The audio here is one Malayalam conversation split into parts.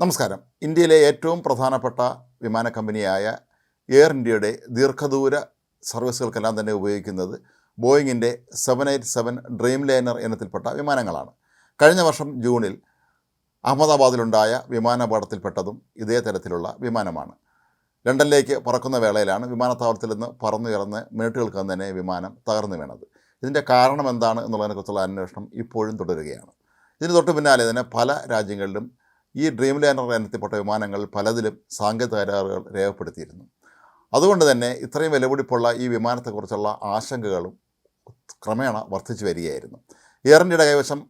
നമസ്കാരം. ഇന്ത്യയിലെ ഏറ്റവും പ്രധാനപ്പെട്ട വിമാന കമ്പനിയായ എയർ ഇന്ത്യയുടെ ദീർഘദൂര സർവീസുകൾക്കെല്ലാം തന്നെ ഉപയോഗിക്കുന്നത് ബോയിങ്ങിന്റെ seven eight seven dream liner ഇനത്തിൽപ്പെട്ട വിമാനങ്ങളാണ്. കഴിഞ്ഞ വർഷം ജൂണിൽ അഹമ്മദാബാദിലുണ്ടായ വിമാനാപകടത്തിൽപ്പെട്ടതും ഇതേ തരത്തിലുള്ള വിമാനമാണ്. ലണ്ടനിലേക്ക് പറക്കുന്ന വേളയിലാണ് വിമാനത്താവളത്തിൽ നിന്ന് പറന്നുയർന്ന് മിനിറ്റുകൾക്കകം തന്നെ വിമാനം തകർന്നു വീണത്. ഇതിന്റെ കാരണം എന്താണ് എന്നുള്ളതിനെക്കുറിച്ചുള്ള അന്വേഷണം ഇപ്പോഴും തുടരുകയാണ്. ഇതിന് തൊട്ട് പിന്നാലെ തന്നെ പല രാജ്യങ്ങളിലും ഈ ഡ്രീം ലാൻഡർ ഇനത്തിൽപ്പെട്ട വിമാനങ്ങൾ പലതിലും സാങ്കേതിക കരാറുകൾ രേഖപ്പെടുത്തിയിരുന്നു. അതുകൊണ്ട് തന്നെ ഇത്രയും വിലപിടിപ്പുള്ള ഈ വിമാനത്തെക്കുറിച്ചുള്ള ആശങ്കകളും ക്രമേണ വർദ്ധിച്ചു വരികയായിരുന്നു. എയർ ഇന്ത്യയുടെ കൈവശം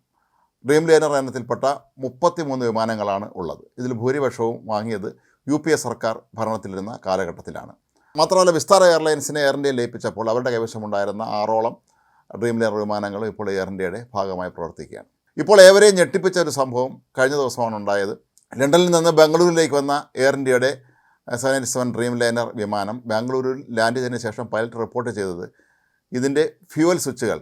ഡ്രീം ലൈനർ ഇനത്തിൽപ്പെട്ട മുപ്പത്തിമൂന്ന് വിമാനങ്ങളാണ് ഉള്ളത്. ഇതിൽ ഭൂരിപക്ഷവും വാങ്ങിയത് യു പി എ സർക്കാർ ഭരണത്തിലിരുന്ന കാലഘട്ടത്തിലാണ്. മാത്രമല്ല വിസ്താര എയർലൈൻസിനെ എയർ ഇന്ത്യയിൽ ലയിപ്പിച്ചപ്പോൾ അവരുടെ കൈവശമുണ്ടായിരുന്ന ആറോളം ഡ്രീം ലൈനർ വിമാനങ്ങളും ഇപ്പോൾ എയർ ഇന്ത്യയുടെ ഭാഗമായി പ്രവർത്തിക്കുകയാണ്. ഇപ്പോൾ ഏവരെയും ഞെട്ടിപ്പിച്ച ഒരു സംഭവം കഴിഞ്ഞ ദിവസമാണ് ഉണ്ടായത്. ലണ്ടനിൽ നിന്ന് ബംഗളൂരുവിലേക്ക് വന്ന എയർ ഇന്ത്യയുടെ സെവൻ സെവൻ ഡ്രീം ലൈനർ വിമാനം ബാംഗ്ലൂരിൽ ലാൻഡ് ചെയ്തതിന് ശേഷം പൈലറ്റ് റിപ്പോർട്ട് ചെയ്തത് ഇതിന്റെ ഫ്യൂവൽ സ്വിച്ചുകൾ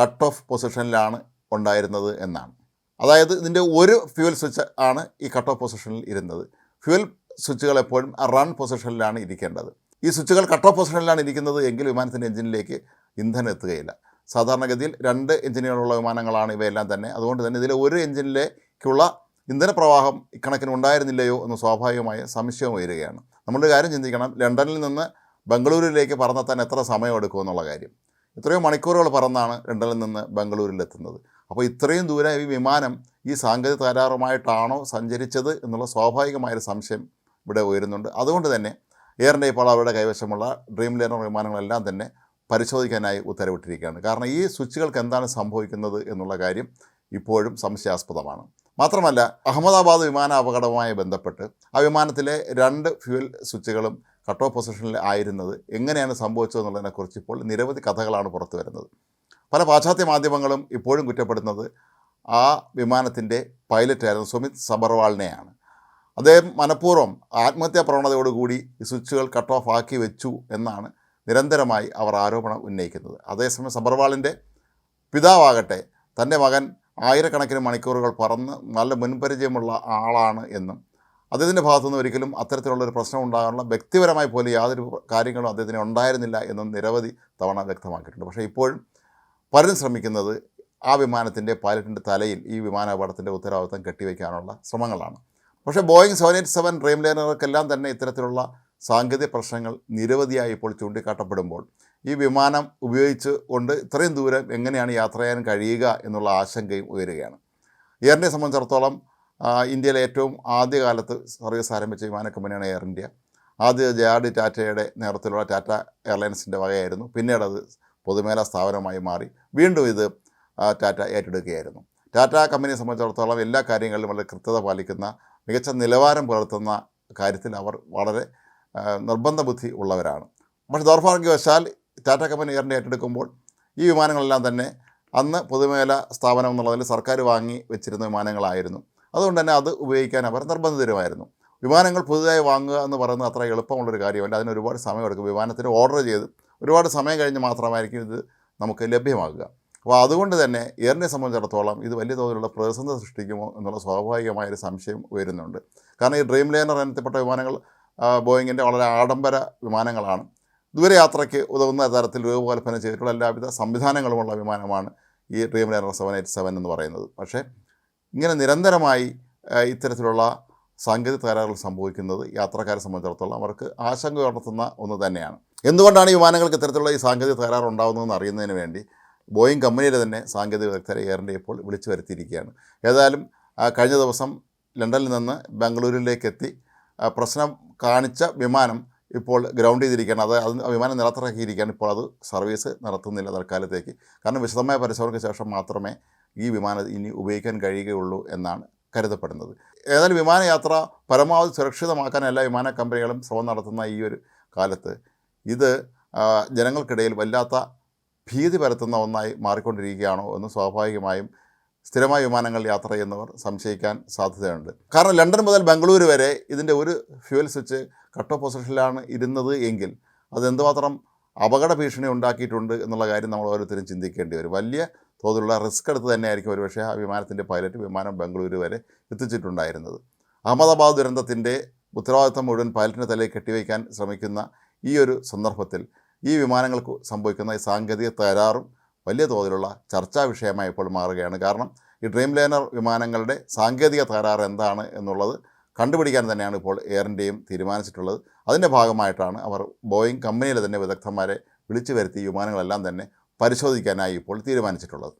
കട്ട് ഓഫ് പൊസിഷനിലാണ് ഉണ്ടായിരുന്നത് എന്നാണ്. അതായത് ഇതിന്റെ ഒരു ഫ്യൂവൽ സ്വിച്ച് ആണ് ഈ കട്ട് ഓഫ് പൊസിഷനിൽ ഇരുന്നത്. ഫ്യൂവൽ സ്വിച്ചുകൾ എപ്പോഴും റൺ പൊസിഷനിലാണ് ഇരിക്കേണ്ടത്. ഈ സ്വിച്ചുകൾ കട്ട് ഓഫ് പൊസിഷനിലാണ് ഇരിക്കുന്നത് എങ്കിൽ വിമാനത്തിന്റെ എഞ്ചിനിലേക്ക് ഇന്ധനം എത്തുകയില്ല. സാധാരണഗതിയിൽ രണ്ട് എഞ്ചിനുകളുള്ള വിമാനങ്ങളാണ് ഇവയെല്ലാം തന്നെ. അതുകൊണ്ട് തന്നെ ഇതിലെ ഒരു എഞ്ചിനിലേക്കുള്ള ഇന്ധന പ്രവാഹം ഇക്കണക്കിന് ഉണ്ടായിരുന്നില്ലയോ എന്ന് സ്വാഭാവികമായ സംശയം ഉയരുകയാണ്. നമ്മളൊരു കാര്യം ചിന്തിക്കണം. ലണ്ടനിൽ നിന്ന് ബംഗളൂരുവിലേക്ക് പറന്നെത്താൻ എത്ര സമയം എടുക്കും എന്നുള്ള കാര്യം. എത്രയോ മണിക്കൂറുകൾ പറന്നാണ് ലണ്ടനിൽ നിന്ന് ബംഗളൂരിലെത്തുന്നത്. അപ്പോൾ ഇത്രയും ദൂരം ഈ വിമാനം ഈ സാങ്കേതിക തകരാറുമായിട്ടാണോ സഞ്ചരിച്ചത് എന്നുള്ള സ്വാഭാവികമായൊരു സംശയം ഇവിടെ ഉയരുന്നുണ്ട്. അതുകൊണ്ട് തന്നെ എയർ ഇന്ത്യ ഇപ്പോൾ അവരുടെ കൈവശമുള്ള ഡ്രീം ലൈനർ വിമാനങ്ങളെല്ലാം തന്നെ പരിശോധിക്കാനായി ഉത്തരവിട്ടിരിക്കുകയാണ്. കാരണം ഈ സ്വിച്ചുകൾക്ക് എന്താണ് സംഭവിക്കുന്നത് എന്നുള്ള കാര്യം ഇപ്പോഴും സംശയാസ്പദമാണ്. മാത്രമല്ല അഹമ്മദാബാദ് വിമാന അപകടവുമായി ബന്ധപ്പെട്ട് ആ വിമാനത്തിലെ രണ്ട് ഫ്യൂൽ സ്വിച്ചുകളും കട്ട് ഓഫ് പൊസിഷനിൽ ആയിരുന്നത് എങ്ങനെയാണ് സംഭവിച്ചതെന്നുള്ളതിനെക്കുറിച്ച് ഇപ്പോൾ നിരവധി കഥകളാണ് പുറത്തു വരുന്നത്. പല പാശ്ചാത്യ മാധ്യമങ്ങളും ഇപ്പോഴും കുറ്റപ്പെടുന്നത് ആ വിമാനത്തിന്റെ പൈലറ്റായിരുന്നു സുമിത് സബർവാളിനെയാണ്. അദ്ദേഹം മനഃപൂർവം ആത്മഹത്യാ പ്രവണതയോടുകൂടി ഈ സ്വിച്ചുകൾ കട്ട് ഓഫ് ആക്കി വെച്ചു എന്നാണ് നിരന്തരമായി അവർ ആരോപണം ഉന്നയിക്കുന്നത്. അതേസമയം സബർവാളിന്റെ പിതാവാകട്ടെ തന്റെ മകൻ ആയിരക്കണക്കിന് മണിക്കൂറുകൾ പറന്ന് നല്ല മുൻപരിചയമുള്ള ആളാണ് എന്നും അദ്ദേഹത്തിന്റെ ഭാഗത്തുനിന്ന് ഒരിക്കലും അത്തരത്തിലുള്ളൊരു പ്രശ്നം ഉണ്ടാകാനുള്ള വ്യക്തിപരമായി പോലും യാതൊരു കാര്യങ്ങളും അദ്ദേഹത്തിന് ഉണ്ടായിരുന്നില്ല എന്നും നിരവധി തവണ വ്യക്തമാക്കിയിട്ടുണ്ട്. പക്ഷേ ഇപ്പോഴും പലരും ശ്രമിക്കുന്നത് ആ വിമാനത്തിന്റെ പൈലറ്റിന്റെ തലയിൽ ഈ വിമാനാപകടത്തിന്റെ ഉത്തരവാദിത്തം കെട്ടിവെക്കാനുള്ള ശ്രമങ്ങളാണ്. പക്ഷേ Boeing seven eight seven dream ലൈനർക്കെല്ലാം തന്നെ ഇത്തരത്തിലുള്ള സാങ്കേതിക പ്രശ്നങ്ങൾ നിരവധിയായി ഇപ്പോൾ ചൂണ്ടിക്കാട്ടപ്പെടുമ്പോൾ ഈ വിമാനം ഉപയോഗിച്ച് കൊണ്ട് ഇത്രയും ദൂരം എങ്ങനെയാണ് യാത്ര ചെയ്യാൻ കഴിയുക എന്നുള്ള ആശങ്കയും ഉയരുകയാണ്. എയർ ഇന്ത്യയെ സംബന്ധിച്ചിടത്തോളം ഇന്ത്യയിലെ ഏറ്റവും ആദ്യകാലത്ത് സർവീസ് ആരംഭിച്ച വിമാന കമ്പനിയാണ് എയർ ഇന്ത്യ. ആദ്യ ജെ ആർ ഡി ടാറ്റയുടെ നേതൃത്വത്തിലുള്ള ടാറ്റ എയർലൈൻസിന്റെ വകയായിരുന്നു. പിന്നീട് അത് പൊതുമേഖലാ സ്ഥാപനമായി മാറി. വീണ്ടും ഇത് ടാറ്റ ഏറ്റെടുക്കുകയായിരുന്നു. ടാറ്റ കമ്പനിയെ സംബന്ധിച്ചിടത്തോളം എല്ലാ കാര്യങ്ങളിലും വളരെ കൃത്യത പാലിക്കുന്ന മികച്ച നിലവാരം പുലർത്തുന്ന കാര്യത്തിൽ അവർ വളരെ നിർബന്ധ ബുദ്ധി ഉള്ളവരാണ്. പക്ഷേ ദൗർഭാഗ്യവശാൽ ടാറ്റ കമ്പനി എയറിന്റെ ഏറ്റെടുക്കുമ്പോൾ ഈ വിമാനങ്ങളെല്ലാം തന്നെ അന്ന് പൊതുമേഖല സ്ഥാപനം എന്നുള്ളതിൽ സർക്കാർ വാങ്ങി വെച്ചിരുന്ന വിമാനങ്ങളായിരുന്നു. അതുകൊണ്ട് തന്നെ അത് ഉപയോഗിക്കാൻ അവർ നിർബന്ധിതരുമായിരുന്നു. വിമാനങ്ങൾ പുതുതായി വാങ്ങുക എന്ന് പറയുന്നത് അത്ര എളുപ്പമുള്ളൊരു കാര്യമല്ല. അതിന് ഒരുപാട് സമയമെടുക്കും. വിമാനത്തിന് ഓർഡർ ചെയ്ത് ഒരുപാട് സമയം കഴിഞ്ഞ് മാത്രമായിരിക്കും ഇത് നമുക്ക് ലഭ്യമാകുക. അപ്പോൾ അതുകൊണ്ട് തന്നെ എയറിനെ സംബന്ധിച്ചിടത്തോളം ഇത് വലിയ തോതിലുള്ള പ്രതിസന്ധി സൃഷ്ടിക്കുമോ എന്നുള്ള സ്വാഭാവികമായൊരു സംശയം ഉയരുന്നുണ്ട്. കാരണം ഈ ഡ്രീം ലൈനർ ഇനത്തിൽപ്പെട്ട വിമാനങ്ങൾ ബോയിങ്ങിന്റെ വളരെ ആഡംബര വിമാനങ്ങളാണ്. ദൂരയാത്രയ്ക്ക് ഉതകുന്ന തരത്തിൽ രൂപകൽപ്പന ചെയ്തിട്ടുള്ള എല്ലാവിധ സംവിധാനങ്ങളുമുള്ള വിമാനമാണ് ഈ dream liner seven eight seven എന്ന് പറയുന്നത്. പക്ഷേ ഇങ്ങനെ നിരന്തരമായി ഇത്തരത്തിലുള്ള സാങ്കേതിക തകരാറുകൾ സംഭവിക്കുന്നത് യാത്രക്കാരെ സംബന്ധിച്ചിടത്തോളം അവർക്ക് ആശങ്ക ഉണർത്തുന്ന ഒന്ന് തന്നെയാണ്. എന്തുകൊണ്ടാണ് ഈ വിമാനങ്ങൾക്ക് ഇത്തരത്തിലുള്ള ഈ സാങ്കേതിക തകരാറ് ഉണ്ടാകുന്നതെന്ന് അറിയുന്നതിന് വേണ്ടി ബോയിങ് കമ്പനിയുടെ തന്നെ സാങ്കേതിക വിദഗ്ധരെ എയർ ഇന്ത്യ ഇപ്പോൾ വിളിച്ചു വരുത്തിയിരിക്കുകയാണ്. ഏതായാലും കഴിഞ്ഞ ദിവസം ലണ്ടനിൽ നിന്ന് ബാംഗ്ലൂരിലേക്ക് പ്രശ്നം കാണിച്ച വിമാനം ഇപ്പോൾ ഗ്രൗണ്ട് ചെയ്തിരിക്കുകയാണ്. അത് അത് വിമാനം നിലത്തിറക്കിയിരിക്കുകയാണ്. ഇപ്പോൾ അത് സർവീസ് നടത്തുന്നില്ല തൽക്കാലത്തേക്ക്. കാരണം വിശദമായ പരിശോധനയ്ക്ക് ശേഷം മാത്രമേ ഈ വിമാനം ഇനി ഉപയോഗിക്കാൻ കഴിയുകയുള്ളൂ എന്നാണ് കരുതപ്പെടുന്നത്. ഏതായാലും വിമാനയാത്ര പരമാവധി സുരക്ഷിതമാക്കാൻ എല്ലാ വിമാന കമ്പനികളും ശ്രമം നടത്തുന്ന ഈ ഒരു കാലത്ത്. ഇത് ജനങ്ങൾക്കിടയിൽ വല്ലാത്ത ഭീതി പരത്തുന്ന ഒന്നായി മാറിക്കൊണ്ടിരിക്കുകയാണോ എന്ന് സ്വാഭാവികമായും സ്ഥിരമായ വിമാനങ്ങൾ യാത്ര ചെയ്യുന്നവർ സംശയിക്കാൻ സാധ്യതയുണ്ട്. കാരണം ലണ്ടൻ മുതൽ ബംഗളൂരു വരെ ഇതിന്റെ ഒരു ഫ്യൂവൽ സ്വിച്ച് കട്ട് ഓഫ് പൊസിഷനിലാണ് ഇരുന്നത് എങ്കിൽ അത് എന്തുമാത്രം അപകട ഭീഷണി ഉണ്ടാക്കിയിട്ടുണ്ട് എന്നുള്ള കാര്യം നമ്മൾ ഓരോരുത്തരും ചിന്തിക്കേണ്ടി വരും. വലിയ തോതിലുള്ള റിസ്ക് എടുത്ത് തന്നെയായിരിക്കും ഒരുപക്ഷെ ആ വിമാനത്തിന്റെ പൈലറ്റ് വിമാനം ബംഗളൂരു വരെ എത്തിച്ചിട്ടുണ്ടായിരുന്നത്. അഹമ്മദാബാദ് ദുരന്തത്തിന്റെ ഉത്തരവാദിത്തം മുഴുവൻ പൈലറ്റിന്റെ തലയിൽ കെട്ടിവയ്ക്കാൻ ശ്രമിക്കുന്ന ഈ ഒരു സന്ദർഭത്തിൽ ഈ വിമാനങ്ങൾക്ക് സംഭവിക്കുന്ന ഈ സാങ്കേതിക തകരാറും വലിയ തോതിലുള്ള ചർച്ചാ വിഷയമായി ഇപ്പോൾ മാറുകയാണ്. കാരണം ഈ ഡ്രീം ലൈനർ വിമാനങ്ങളുടെ സാങ്കേതിക തകരാറ് എന്താണ് എന്നുള്ളത് കണ്ടുപിടിക്കാൻ തന്നെയാണ് ഇപ്പോൾ എയർ ഇന്ത്യയും തീരുമാനിച്ചിട്ടുള്ളത്. അതിന്റെ ഭാഗമായിട്ടാണ് അവർ ബോയിങ് കമ്പനിയിലെ തന്നെ വിദഗ്ധന്മാരെ വിളിച്ചു വരുത്തി വിമാനങ്ങളെല്ലാം തന്നെ പരിശോധിക്കാനായി ഇപ്പോൾ തീരുമാനിച്ചിട്ടുള്ളത്.